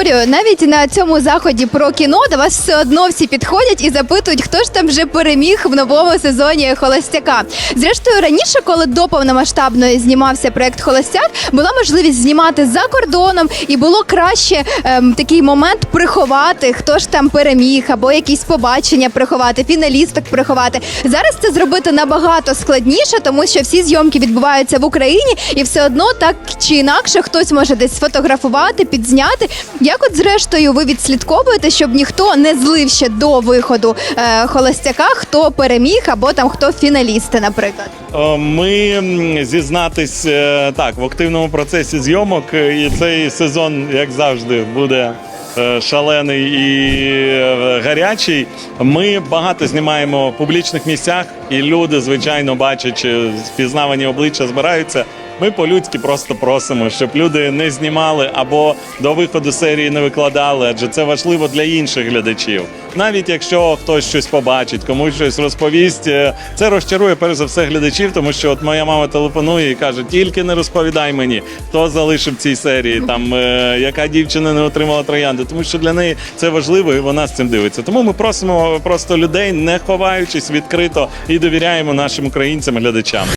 історію. Навіть на цьому заході про кіно до вас все одно всі підходять і запитують, хто ж там вже переміг в новому сезоні Холостяка. Зрештою, раніше, коли до повномасштабної знімався проект Холостяк, була можливість знімати за кордоном, і було краще ем, такий момент приховати, хто ж там переміг, або якісь побачення приховати, фіналісток приховати. Зараз це зробити набагато складніше, тому що всі зйомки відбуваються в Україні, і все одно так чи інакше хтось може десь сфотографувати, підзняти. Як от зрештою ви відслідковуєте, щоб ніхто не злив ще до виходу е, холостяка, хто переміг або там хто фіналісти, наприклад. Ми зізнатись е, так в активному процесі зйомок, е, і цей сезон, як завжди, буде. е, Шалений і е, гарячий. Ми багато знімаємо в публічних місцях, і люди, звичайно, бачачи впізнавані обличчя, збираються. Ми по-людськи просто просимо, щоб люди не знімали або до виходу серії не викладали, адже це важливо для інших глядачів. Навіть якщо хтось щось побачить, комусь щось розповість, е, це розчарує перш за все глядачів, тому що от моя мама телефонує і каже: тільки не розповідай мені, хто залишив цій серії, там е, яка дівчина не отримала троянди, тому що для неї це важливо, і вона з цим дивиться. Тому ми просимо просто людей, не ховаючись відкрито і довіряємо нашим українцям, глядачам.